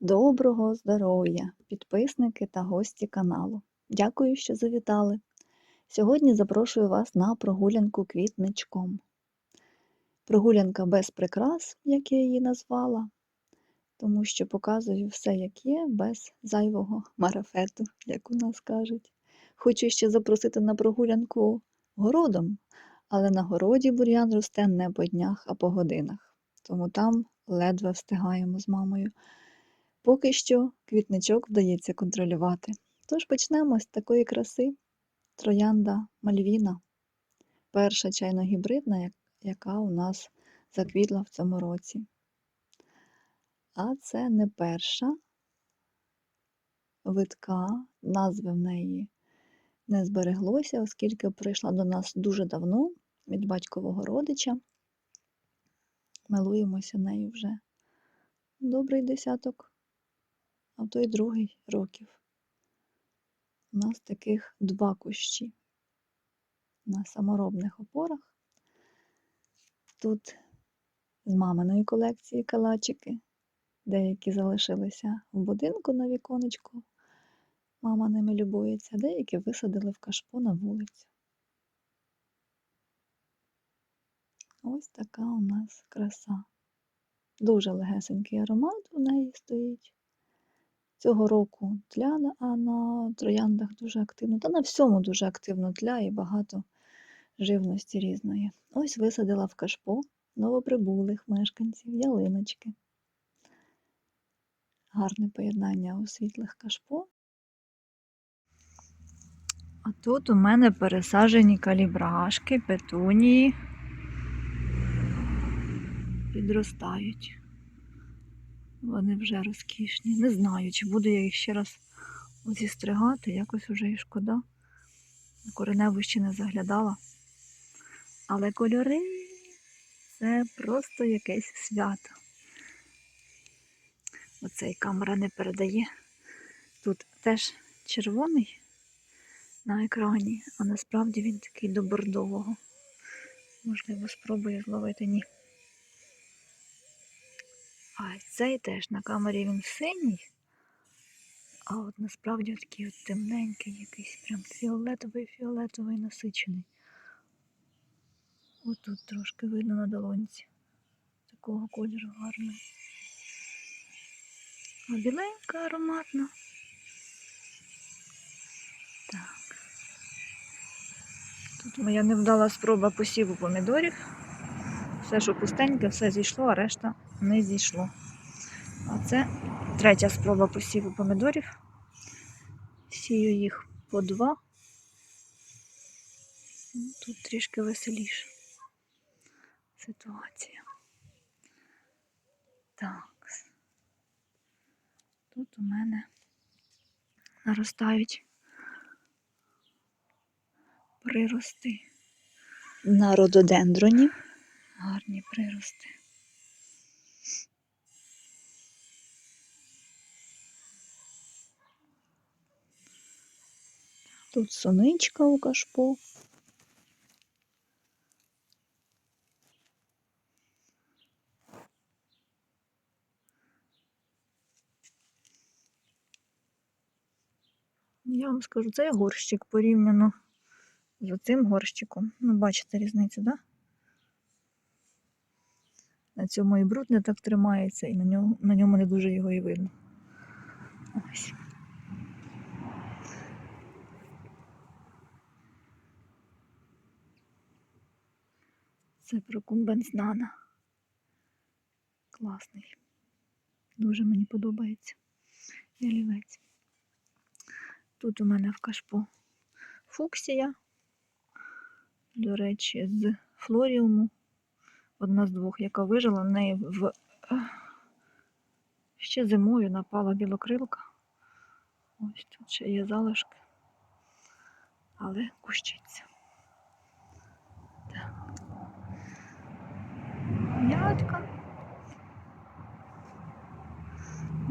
Доброго здоров'я, підписники та гості каналу. Дякую, що завітали. Сьогодні запрошую вас на прогулянку квітничком. Прогулянка без прикрас, як я її назвала, тому що показую все, як є, без зайвого марафету, як у нас кажуть. Хочу ще запросити на прогулянку городом, але на городі бур'ян росте не по днях, а по годинах. Тому там ледве встигаємо з мамою. Поки що квітничок вдається контролювати. Тож почнемо з такої краси троянда Мальвіна, перша чайно-гібридна, яка у нас заквітла в цьому році. А це не перша витка, назви в неї не збереглося, оскільки прийшла до нас дуже давно від батькового родича. Милуємося нею вже добрий десяток а то й другий років. У нас таких два кущі на саморобних опорах. Тут з маминої колекції калачики, деякі залишилися в будинку на віконечку. Мама ними любується, деякі висадили в кашпо на вулицю. Ось така у нас краса. Дуже легесенький аромат у неї стоїть. Цього року тля а на трояндах дуже активно, та на всьому дуже активно тля і багато живності різної. Ось висадила в кашпо новоприбулих мешканців, ялиночки. Гарне поєднання у світлих кашпо. А тут у мене пересаджені калібрашки, петунії. Підростають. Вони вже розкішні. Не знаю, чи буду я їх ще раз зістригати, якось уже і шкода. Кореневу ще не заглядала. Але кольори це просто якесь свято. Оцей камера не передає. Тут теж червоний на екрані, а насправді він такий до бордового. Можливо, спробую зловити ні. А цей теж на камері він синій, а от насправді такий от темненький, якийсь прям фіолетовий, фіолетовий насичений. Отут трошки видно на долонці. Такого кольору гарного. А біленька ароматна. Так. Тут моя невдала спроба посіву помідорів. Все, що пустеньке, все зійшло, а решта не зійшло. А це третя спроба посіву помідорів. Сію їх по два. Ну, Тут трішки веселіша ситуація. Так. Тут у мене наростають прирости. На рододендроні гарні прирости. Тут соничка у кашпо. Я вам скажу, це горщик порівняно з оцим горщиком. Ну, бачите різницю, так? Да? На цьому і бруд не так тримається, і на ньому, на ньому не дуже його і видно. Ось. Це прокумбенс Нана. Класний. Дуже мені подобається. Ялівець. Тут у мене в кашпо фуксія. До речі, з флоріуму. Одна з двох, яка вижила, в неї в ще зимою напала білокрилка. Ось тут ще є залишки, але кущиться. Так. Ядка.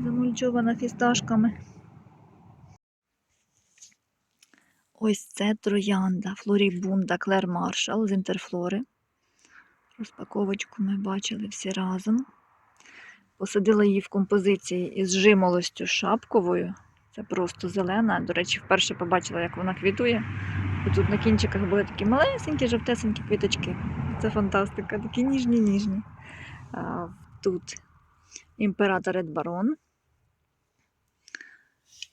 Замульчована фісташками. Ось це троянда Флорібунда Клер Маршал з інтерфлори. Розпаковочку ми бачили всі разом. Посадила її в композиції із жимолостю шапковою. Це просто зелена. До речі, вперше побачила, як вона квітує. І тут на кінчиках були такі малесенькі, жовтесенькі квіточки. Це фантастика, такі ніжні-ніжні. Тут імператор Ред Барон.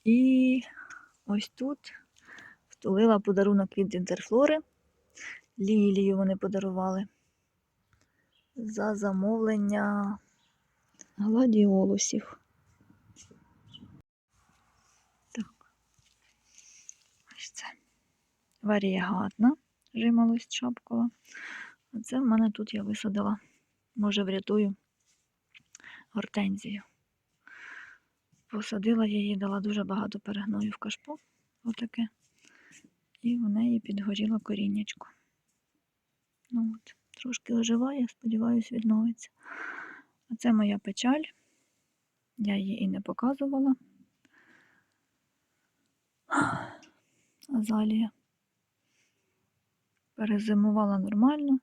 І ось тут втулила подарунок від Інтерфлори. Лілію вони подарували за замовлення гладіолусів. Так. Ось це. Варієгатна жимолость шапкова. А це в мене тут я висадила. Може, врятую гортензію. Посадила її, дала дуже багато перегною в кашпо. Отаке. І в неї підгоріло коріннячко. Ну от, трошки оживає, сподіваюся, відновиться. А це моя печаль. Я її і не показувала. Азалія. Перезимувала нормально.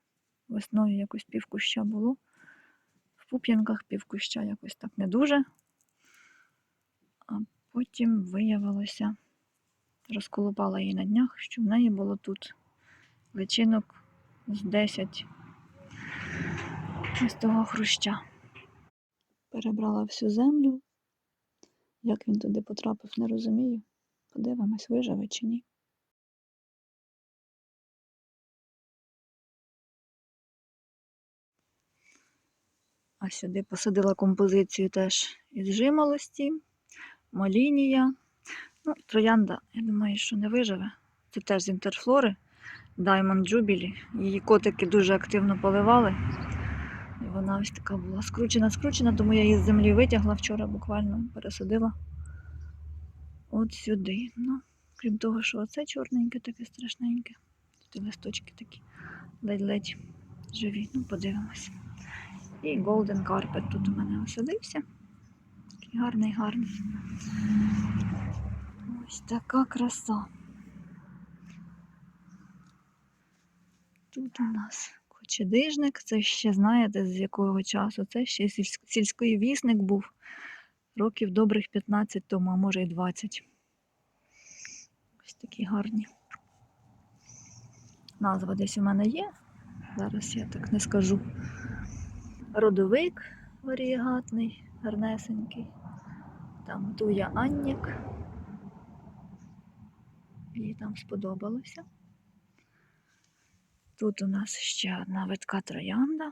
Весною якось півкуща було. В пуп'янках півкуща якось так не дуже. А потім виявилося, розколупала її на днях, що в неї було тут личинок з 10 із того хруща. Перебрала всю землю. Як він туди потрапив, не розумію. Подивимось, виживе чи ні. А сюди посадила композицію теж із жимолості, молінія. Ну, троянда, я думаю, що не виживе. Це теж з інтерфлори. Diamond Jubilee. Її котики дуже активно поливали. Вона ось така була скручена, скручена, тому я її з землі витягла вчора, буквально пересадила от сюди. Ну, крім того, що оце чорненьке, таке страшненьке. Тут листочки такі ледь-ледь живі. Ну, подивимось. І Golden Carpet тут у мене осадився. Такий гарний, гарний. Ось така краса. Тут у нас кочедижник, це ще знаєте з якого часу. Це ще сільський вісник був років добрих 15 тому, а може і 20. Ось такі гарні. Назва десь у мене є. Зараз я так не скажу. Родовик варієгатний, гарнесенький. Там Туя Аннік. Їй там сподобалося. Тут у нас ще одна витка троянда.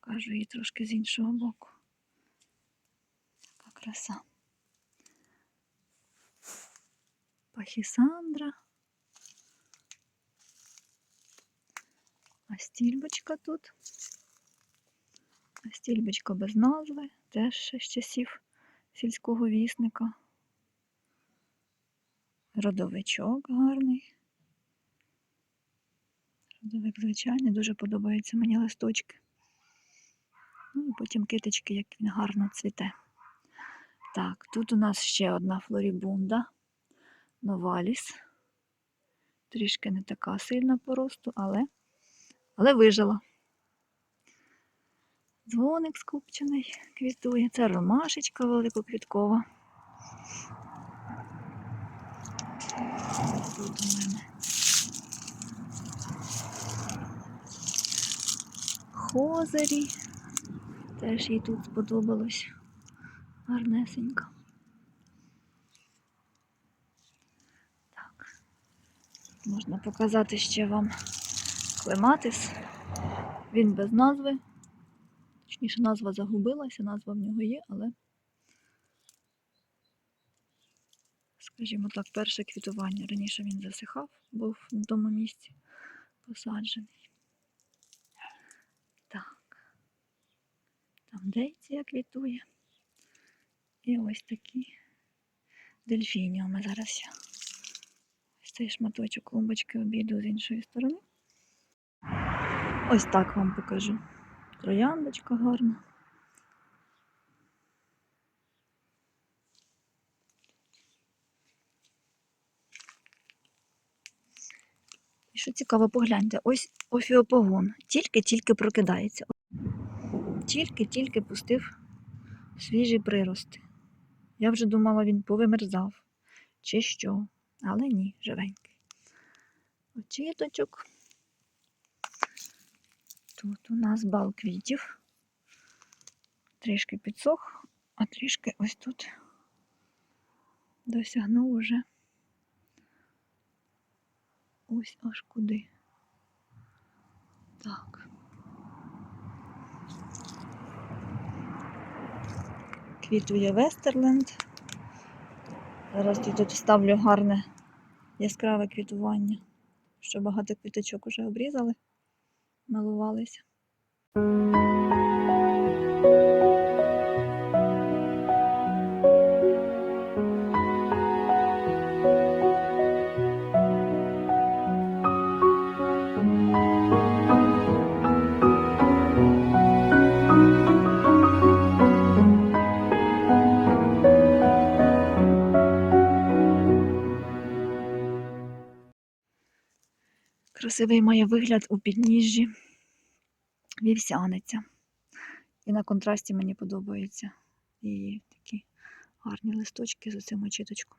Покажу її трошки з іншого боку. Така краса. Пахісандра. А стільбочка тут. А стільбочка без назви, теж ще з часів сільського вісника. Родовичок гарний. Родовик звичайний, дуже подобаються мені листочки. Ну і потім китички, як він гарно цвіте. Так, тут у нас ще одна флорібунда. Новаліс. Трішки не така сильна по росту, але, але вижила. Дзвоник скупчений квітує. Це ромашечка великоквіткова. Тут у мене хозарі. Теж їй тут сподобалось. Гарнесенько. Так. Можна показати ще вам клематис. Він без назви. Точніше, назва загубилася, назва в нього є, але, скажімо так, перше квітування. Раніше він засихав, був на тому місці посаджений. Так. Там дейція квітує. І ось такі дельфініуми зараз. Ось цей шматочок клумбочки обійду з іншої сторони. Ось так вам покажу. Трояндочка гарна. Що цікаво, погляньте, ось офіопогон. Тільки-тільки прокидається. Тільки-тільки пустив свіжі прирости. Я вже думала, він повимерзав чи що, але ні, живенький. Очіточок. Тут у нас бал квітів. Трішки підсох, а трішки ось тут досягнув уже ось аж куди. Так. Квітує Вестерленд. Зараз тут ставлю гарне яскраве квітування, що багато квіточок уже обрізали, малувалися. Красивий має вигляд у підніжжі вівсяниця. І на контрасті мені подобаються її такі гарні листочки з оцим очіточком.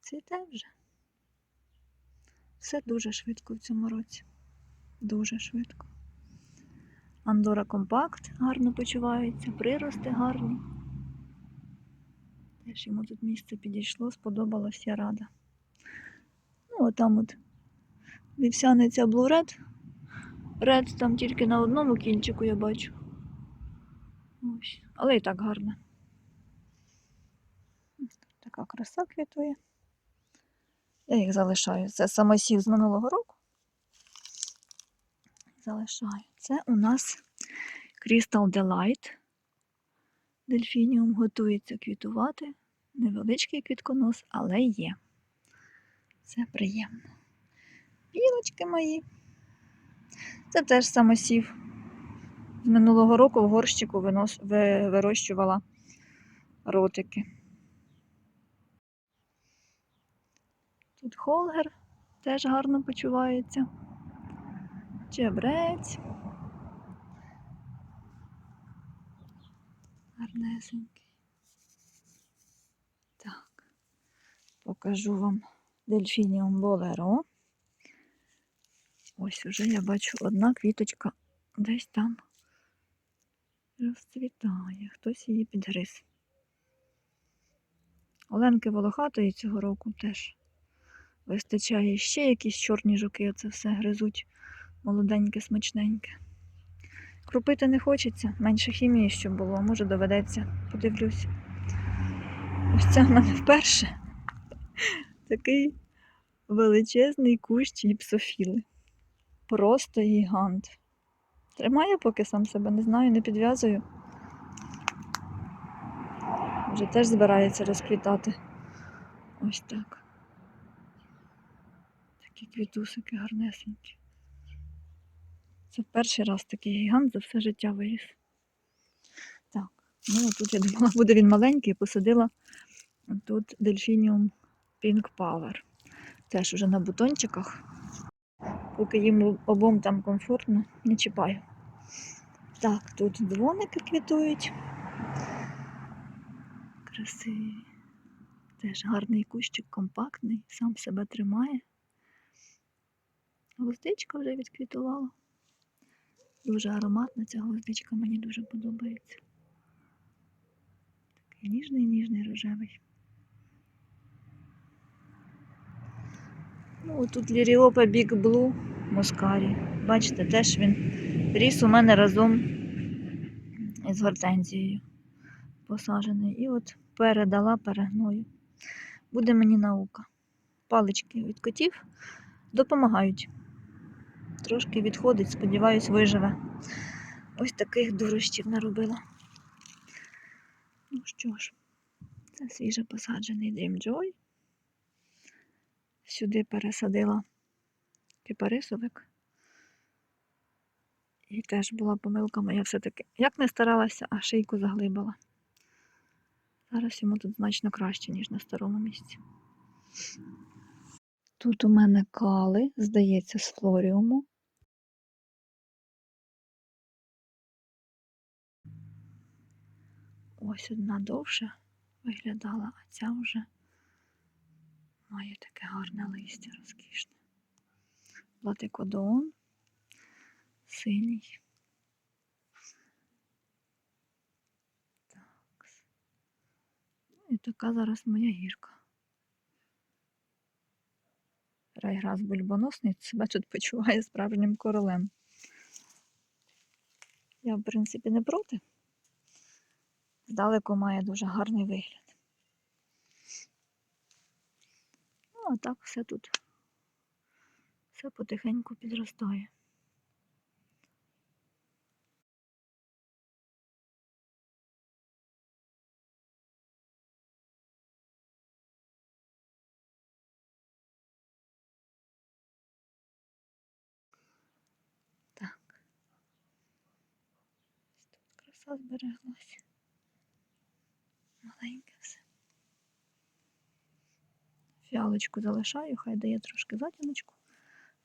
Цвіте вже. Все дуже швидко в цьому році. Дуже швидко. Андора компакт гарно почувається, прирости гарні. Теж йому тут місце підійшло, сподобалось, я рада. Ну, отам от вівсяниця Blue Red. Red там тільки на одному кінчику я бачу. Ось. Але і так гарно. Така краса квітує. Я їх залишаю. Це самосів з минулого року. Залишаю. Це у нас Crystal Delight. Дельфініум готується квітувати. Невеличкий квітконос, але є. Це приємно. Білочки мої. Це теж самосів. З минулого року в горщику винос... ви- вирощувала ротики. Тут холгер теж гарно почувається. Чебрець. Гарнесенький. Так. Покажу вам дельфініум болеро. Ось уже я бачу одна квіточка десь там розцвітає. Хтось її підгриз. Оленки волохатої цього року теж вистачає. Ще якісь чорні жуки оце все гризуть. Молоденьке, смачненьке. Крупити не хочеться, менше хімії, щоб було, може доведеться, подивлюсь. Ось це в мене вперше такий величезний кущ гіпсофіли. Просто гігант. Тримаю поки сам себе, не знаю, не підв'язую. Вже теж збирається розквітати. Ось так. Такі квітусики гарнесенькі. Це перший раз такий гігант за все життя виріс. Так, ну тут я думала, буде він маленький, посадила тут дельфініум Pink Power. Теж уже на бутончиках. Поки їм обом там комфортно, не чіпаю. Так, тут дзвоники квітують. Красиві. Теж гарний кущик, компактний, сам себе тримає. Гвоздичка вже відквітувала. Дуже ароматна ця гвоздичка, мені дуже подобається. Такий ніжний, ніжний рожевий. Ну, тут Ліріопа Big Blue Москарі. Бачите, теж він ріс у мене разом із гортензією посаджений. І от передала перегною. Буде мені наука. Палички від котів допомагають. Трошки відходить, сподіваюсь, виживе. Ось таких дурощів наробила. Ну що ж, це свіже посаджений Dream Joy. Сюди пересадила кипарисовик. І теж була помилка моя все-таки. Як не старалася, а шийку заглибила. Зараз йому тут значно краще, ніж на старому місці. Тут у мене кали, здається, з флоріуму. Ось одна довше виглядала, а ця вже має таке гарне листя розкішне. Латикодон, синій. Так. І така зараз моя гірка. Райграс бульбоносний себе тут почуває справжнім королем. Я, в принципі, не проти. Здалеку має дуже гарний вигляд. Ну, а так все тут. Все потихеньку підростає. Так. Тут краса збереглася. Маленьке все. Фіалочку залишаю, хай дає трошки затіночку.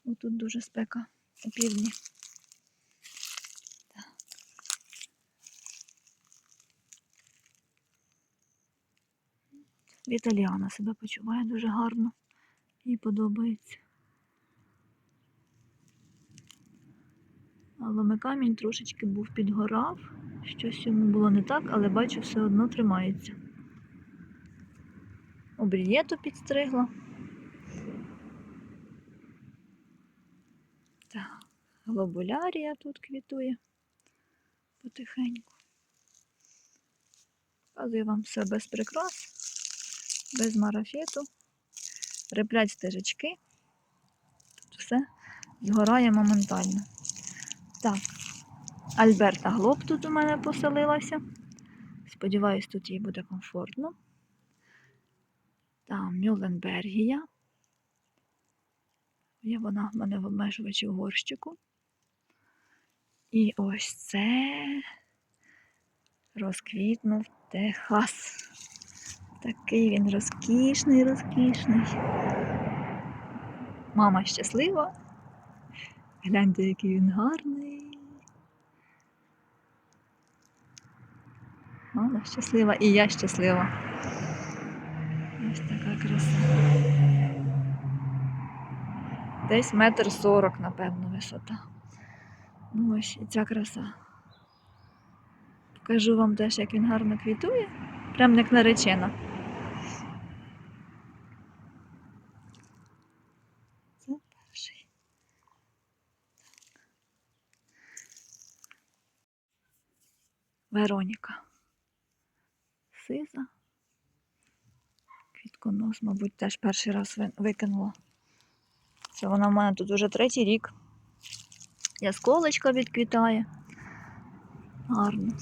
Бо тут дуже спека у півдні. Віталіана себе почуває дуже гарно. Їй подобається. Але камінь трошечки був підгорав. Щось йому було не так, але бачу, все одно тримається. Обрієту підстригла. Глобулярія тут квітує потихеньку. Показую вам все без прикрас, без марафету. Реплять стежечки. Тут все згорає моментально. Так, Альберта Глоб тут у мене поселилася. Сподіваюсь, тут їй буде комфортно. Там Мюлленбергія. Є вона в мене в обмежувачі в горщику. І ось це розквітнув Техас. Такий він розкішний, розкішний. Мама щаслива. Гляньте, який він гарний. Мама щаслива і я щаслива. Ось така краса. Десь метр сорок, напевно, висота. Ну ось і ця краса. Покажу вам теж, як він гарно квітує. Прям як наречена. Це перший. Вероніка. Сиза. Квітконос, мабуть, теж перший раз викинула. Це вона в мене тут уже третій рік. Ясколочка відквітає. Гарно.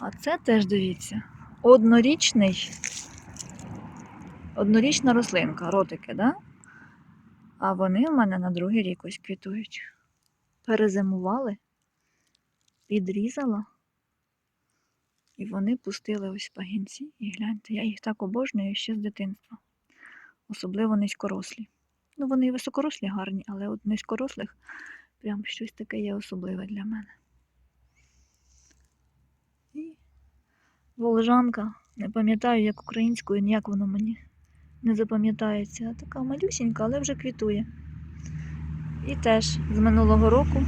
А це теж дивіться. Однорічний. Однорічна рослинка, ротики, да? А вони в мене на другий рік ось квітують. Перезимували, підрізала. І вони пустили ось пагінці. І гляньте, я їх так обожнюю ще з дитинства. Особливо низькорослі. Ну, вони і високорослі гарні, але от низькорослих прям щось таке є особливе для мене. І волжанка. Не пам'ятаю, як українською, ніяк воно мені не запам'ятається. Така малюсінька, але вже квітує. І теж з минулого року.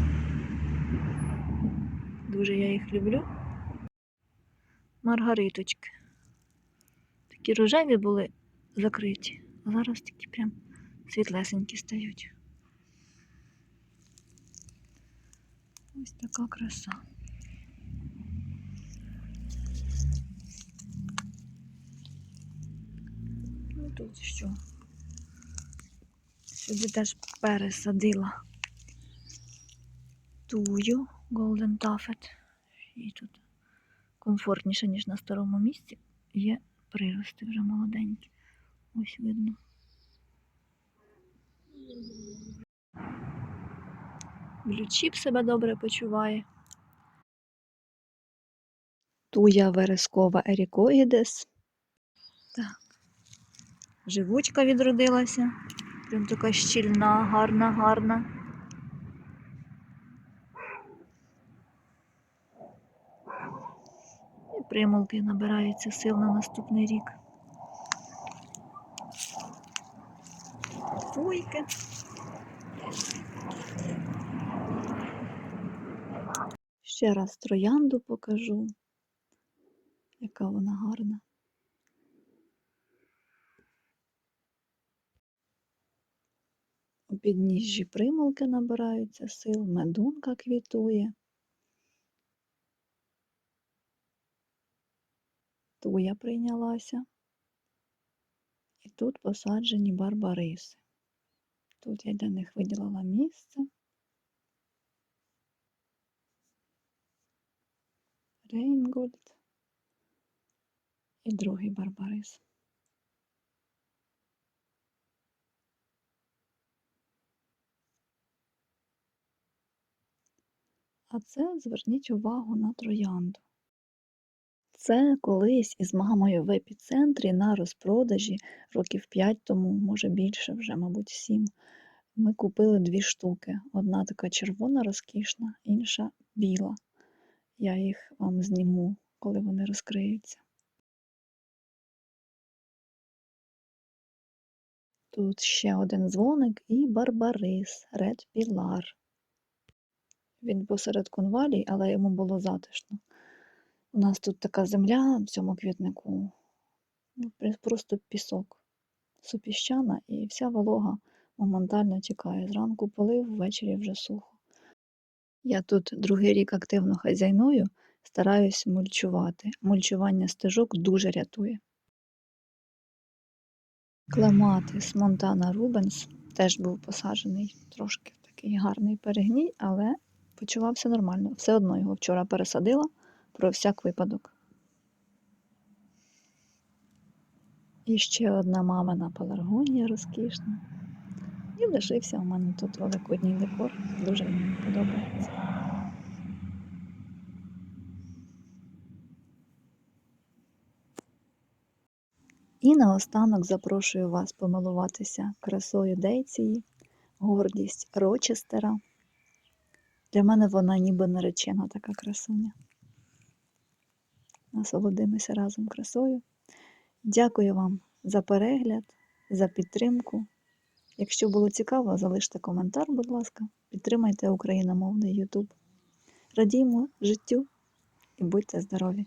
Дуже я їх люблю. Маргариточки. Такі рожеві були закриті, а зараз такі прям світлесенькі стають. Ось така краса. Ну тут що? Сюди теж пересадила тую Golden Tuffet. І тут комфортніше, ніж на старому місці. Є прирости вже молоденькі. Ось видно. Блючіп себе добре почуває. Туя верескова ерікоїдес. Так. Живучка відродилася. Прям така щільна, гарна, гарна. Примулки набираються сил на наступний рік. Фуйки. Ще раз троянду покажу, яка вона гарна. У підніжжі примулки набираються сил, медунка квітує. Туя прийнялася. І тут посаджені барбариси. Тут я для них виділила місце. Рейнгольд і другий барбарис. А це зверніть увагу на троянду. Це колись із мамою в епіцентрі на розпродажі років 5 тому, може більше, вже, мабуть, 7. Ми купили дві штуки. Одна така червона розкішна, інша біла. Я їх вам зніму, коли вони розкриються. Тут ще один дзвоник і барбарис, Ред Пілар. Він посеред конвалій, але йому було затишно. У нас тут така земля в цьому квітнику, ну, просто пісок, супіщана, і вся волога моментально тікає. Зранку полив, ввечері вже сухо. Я тут другий рік активно хазяйную, стараюсь мульчувати. Мульчування стежок дуже рятує. Клематис Монтана Рубенс теж був посаджений трошки такий гарний перегній, але почувався нормально. Все одно його вчора пересадила про всяк випадок. І ще одна мамина пеларгонія розкішна. І лишився у мене тут великодній декор. Дуже мені подобається. І наостанок запрошую вас помилуватися красою Дейції, гордість Рочестера. Для мене вона ніби наречена така красуня. Насолодимося разом красою. Дякую вам за перегляд, за підтримку. Якщо було цікаво, залиште коментар, будь ласка, підтримайте україномовний YouTube. Радіймо життю і будьте здорові!